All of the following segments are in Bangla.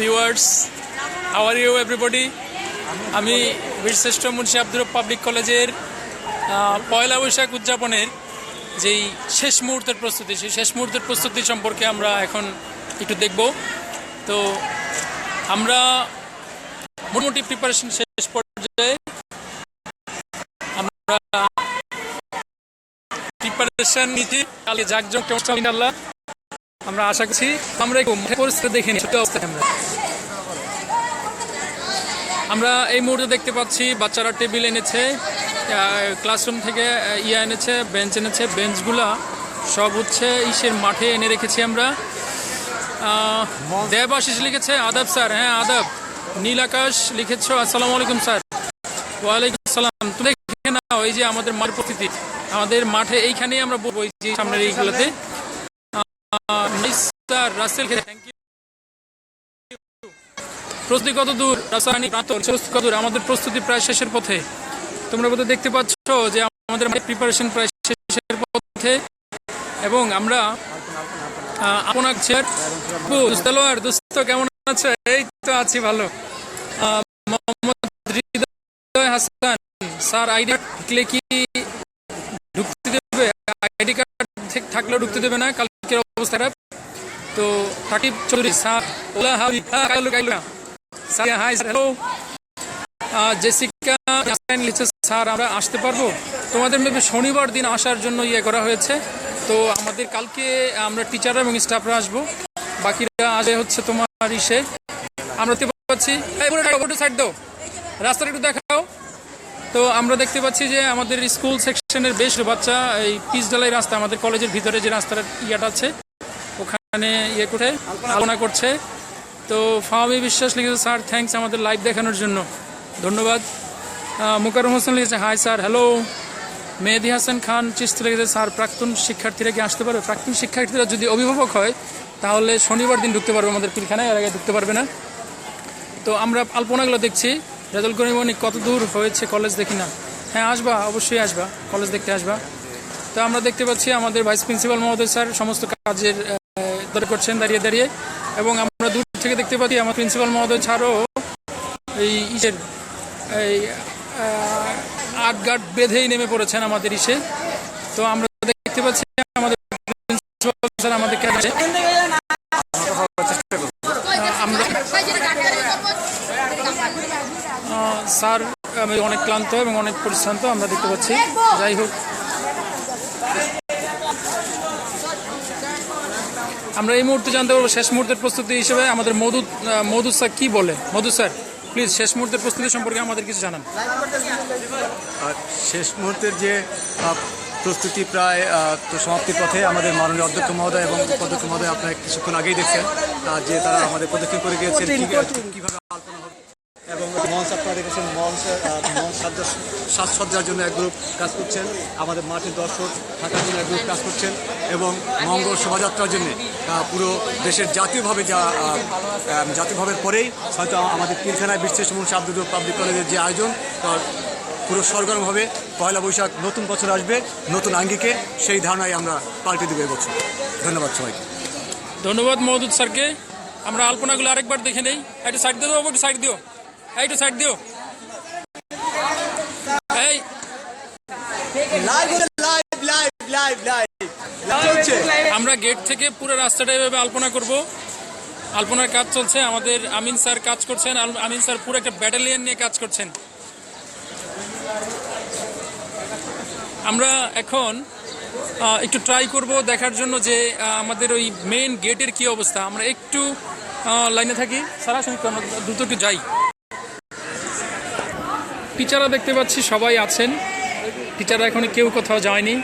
ভিউয়ার্স আর ইউ এভরিবডি আমি বীরশ্রেষ্ঠ মুন্সি আব্দুর পাবলিক কলেজের পয়লা বৈশাখ উদযাপনের যেই শেষ মুহূর্তের প্রস্তুতি, সেই শেষ মুহূর্তের প্রস্তুতি সম্পর্কে আমরা এখন একটু দেখব। তো আমরা মোটামুটি প্রিপারেশন শেষ পর্যায়ে আমরা প্রিপারেশন নিচ্ছি কালকে জাকজম কেমন ইনশাআল্লাহ। আমরা আশা করছি আমরা একটু পরিস্থিতি দেখে নিই অবস্থায় আমরা। আমরা এই মুহূর্তে দেখতে পাচ্ছি, বাচ্চারা টেবিল এনেছে ক্লাসরুম থেকে ইয়া এনেছে বেঞ্চ এনেছে বেঞ্চগুলা সব হচ্ছে ইসের মাঠে এনে রেখেছি আমরা। দেব আশিস লিখেছে, আদাব স্যার হ্যাঁ আদাব। নীল আকাশ লিখেছ, আসসালামু আলাইকুম স্যার। ওয়ালাইকুম আসসালাম। তুমি দেখে নাও, এই যে আমাদের মাঠ প্রকৃতি আমাদের মাঠে এইখানেই আমরা বলব এই যে সামনের এইগুলোতে। মিস্টার রাসেল প্রস্তুতি কত দূর? রাসায়নিক প্রস্তুতি কত দূর? আমাদের প্রস্তুতি প্রায় শেষের পথে। তোমরা বোধহয় দেখতে পাচ্ছ যে আমাদের প্রিপারেশন প্রায় শেষের পথে। এবং আমরা আপনার চেয়ার কেমন আছে? এই তো আছি ভালো। মোহাম্মদ হাসান, স্যার, আইডি থাকলে কি ঢুকতে দেবে? আইডি কার্ড থাকলেও ঢুকতে দেবে না। তো চৌধুরী স্যার আমরা আসতে পারব। তোমাদের মেবি শনিবার দিন আসার জন্য ইয়ে করা হয়েছে। তো আমাদের কালকে আমরা টিচাররা এবং স্টাফরা আসব। বাকিরা আসবে হচ্ছে তোমার ইসে। আমরা পাচ্ছি সাইড দাও। রাস্তাটা একটু দেখাও। তো আমরা দেখতে পাচ্ছি যে আমাদের স্কুল সেকশনের বেশ বাচ্চা, এই পিচ ঢালাই রাস্তা, আমাদের কলেজের ভিতরে যে রাস্তার ইয়েটা আছে ওখানে ইয়ে করে আলোচনা করছে। তো ফাহামি বিশ্বাস লিখেছে স্যার থ্যাংকস আমাদের লাইভ দেখানোর জন্য। ধন্যবাদ। আহ, মুকাররম হোসেন লিখেছে hi sir hello Mehedi Hasan Khan Chishti লিখেছে স্যার প্রাক্তন শিক্ষার্থীরা কি আসতে পারবে? প্রাক্তন শিক্ষার্থীরা যদি অভিভাবক হয় তাহলে শনিবার দিন ঢুকতে পারবে আমাদের পিলখানায় এর আগে ঢুকতে পারবে না। তো আমরা আলপনাগুলো দেখছি। রেজাল করিমনি কত দূর হয়েছে কলেজ দেখি না। হ্যাঁ আসবা অবশ্যই আসবা। কলেজ দেখতে আসবা। তো আমরা দেখতে পাচ্ছি আমাদের ভাইস প্রিন্সিপাল মহোদয় স্যার সমস্ত কাজের দর করছেন দাঁড়িয়ে দাঁড়িয়ে। এবং আমরা দূর থেকে দেখতে পাচ্ছি, আমার প্রিন্সিপাল মহোদয় ছাড়াও এই ইসের এই আট গার্ড বেঁধেই নেমে পড়েছেন আমাদের ইসে। তো আমরা দেখতে পাচ্ছি, আমাদের প্রিন্সিপাল স্যার আমাদের কাছে আমরা স্যার, আমি অনেক ক্লান্ত এবং অনেক পরিশ্রান্ত, আমরা দেখতে পাচ্ছি। যাই হোক আমরা এই মুহূর্তে জানতে পারব শেষ মুহূর্তের প্রস্তুতি হিসেবে আমাদের মধু মধু স্যার কি বলে? মধু স্যার প্লিজ শেষ মুহূর্তের প্রস্তুতি সম্পর্কে আমাদের কিছু জানান। আর শেষ মুহূর্তের যে প্রস্তুতি প্রায় তো সমাপ্তির পথে আমাদের মাননীয় অধ্যক্ষ মহোদয় এবং উপাধ্যক্ষ মহোদয় আপনারা কিছুক্ষণ আগেই দেখছেন যে তারা আমাদের পদক্ষেপ করে গিয়েছেন কীভাবে আলপনা হবে। এবং মঞ্চ আপনারা দেখেছেন, মঞ্চ মঞ্চ সাজ্জা- সাজসজ্জার জন্য এক গ্রুপ কাজ করছেন। আমাদের মাঠের দর্শক থাকার জন্য এক গ্রুপ কাজ করছেন এবং মঙ্গল শোভাযাত্রার জন্য পুরো দেশের জাতীয়ভাবে যা জাতীয়ভাবের পরেই হয়তো আমাদের তিনখানায় সমস্ত আব্দুল পাবলিক কলেজের যে আয়োজন তার পুরো সরগরমভাবে পয়লা বৈশাখ নতুন বছর আসবে, নতুন আঙ্গিকে, সেই ধারণায় আমরা পাল্টে দেবো এবছর ধন্যবাদ সবাইকে। ধন্যবাদ মহদুদ স্যারকে। আমরা আলপনাগুলো আরেকবার দেখে নেই। একটু সাইড দিও একটু সাইড দিও। এই, একটু সাইড দিও। এই। Live live live live live চলছে। আমরা গেট থেকে পুরো রাস্তাটা এভাবে আলপনা করব। আলপনার কাজ চলছে আমাদের আমিন স্যার কাজ করছেন আমিন স্যার পুরো একটা ব্যাটালিয়ান নিয়ে কাজ করছেন। আমরা এখন একটু ট্রাই করব দেখার জন্য যে আমাদের ওই মেন গেটের কি অবস্থা। আমরা একটু লাইনে থাকি। সারা আমরা দ্রুত একটু যাই। টিচাররা দেখতে পাচ্ছি, সবাই আছেন। টিচাররা এখন কেউ কোথাও যায়নি।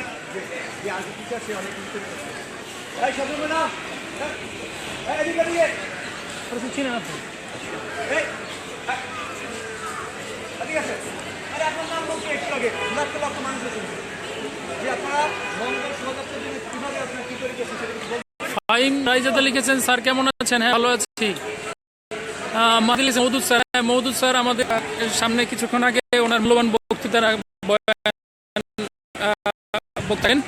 ফাইম রাইজাদা লিখেছেন, স্যার কেমন আছেন? হ্যাঁ ভালো আছি। আহ, মাহদি লিখেছেন মৌদুদ স্যার হ্যাঁ মৌদুদ স্যার আমাদের সামনে কিছুক্ষণ আগে ওনার মূল্যবান বক্তৃতার বক্তারেন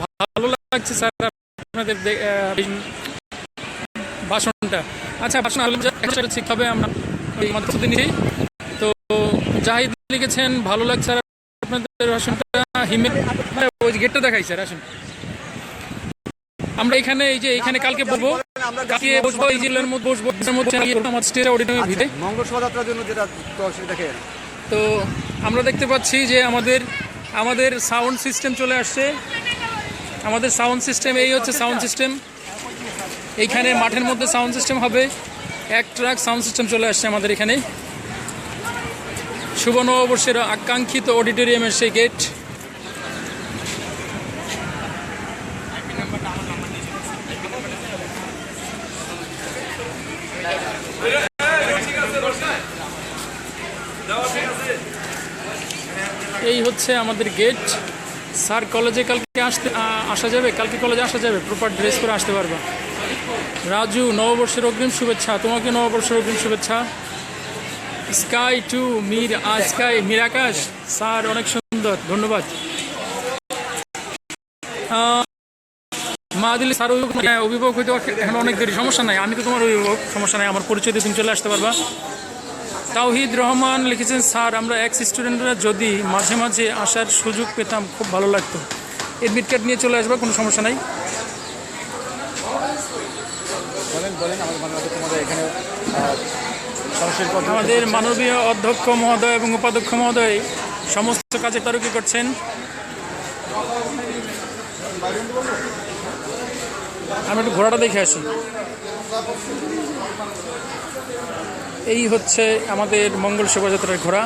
ভালো লাগছে স্যার আপনাদের ভাষণটা। আচ্ছা ভাষণ আলম শিখতে হবে আমরা প্রস্তুতি তো জাহিদ লিখেছেন ভালো লাগছে স্যার আপনাদের ভাষণটা। হিমে মানে ওই গেটটা দেখাই স্যার আসুন। আমরা এখানে এই যে এখানে কালকে বলব কালকে বসবো এই জেলার মধ্যে বসবো মধ্যে আমার স্টেজ অডিটোরিয়ামের ভিতরে মঙ্গল শোভাযাত্রার জন্য যেটা দেখে তো আমরা দেখতে পাচ্ছি যে আমাদের আমাদের সাউন্ড সিস্টেম চলে আসছে। আমাদের সাউন্ড সিস্টেম এই হচ্ছে সাউন্ড সিস্টেম এইখানে মাঠের মধ্যে সাউন্ড সিস্টেম হবে। এক ট্রাক সাউন্ড সিস্টেম চলে আসছে আমাদের এখানে। শুভ নববর্ষের আকাঙ্ক্ষিত অডিটোরিয়ামের সেই গেট এই হচ্ছে আমাদের গেট স্যার কলেজে কালকে আসতে আসা যাবে? কালকে কলেজে আসা যাবে? প্রপার ড্রেস করে আসতে পারবা। রাজু নববর্ষের অগ্রিম শুভেচ্ছা। তোমাকে নববর্ষের অগ্রিম শুভেচ্ছা। Sky to Mir sky Mir Akash sir অনেক সুন্দর। ধন্যবাদ। মা দিলে স্যার অভিভাবক হ্যাঁ, অভিভাবক হইতে এখন অনেক দেরি। সমস্যা নাই। আমি তো তোমার অভিভাবক। সমস্যা নাই। আমার পরিচয় দিয়ে তুমি চলে আসতে পারবা। তাওহিদ রহমান লিখেছেন স্যার আমরা এক্স স্টুডেন্টরা যদি মাঝে মাঝে আসার সুযোগ পেতাম খুব ভালো লাগতো। এডমিট কার্ড নিয়ে চলে আসবা কোনো সমস্যা নাই। বলেন বলেন আমাদের মাননীয় অধ্যক্ষ মহোদয় এখানে আমাদের মাননীয় অধ্যক্ষ মহোদয় এবং উপাধ্যক্ষ মহোদয় সমস্ত কাজে তদারকি করছেন। আমি একটু ঘোড়াটা দেখে আসি। এই হচ্ছে আমাদের মঙ্গল শোভাযাত্রার ঘোড়া।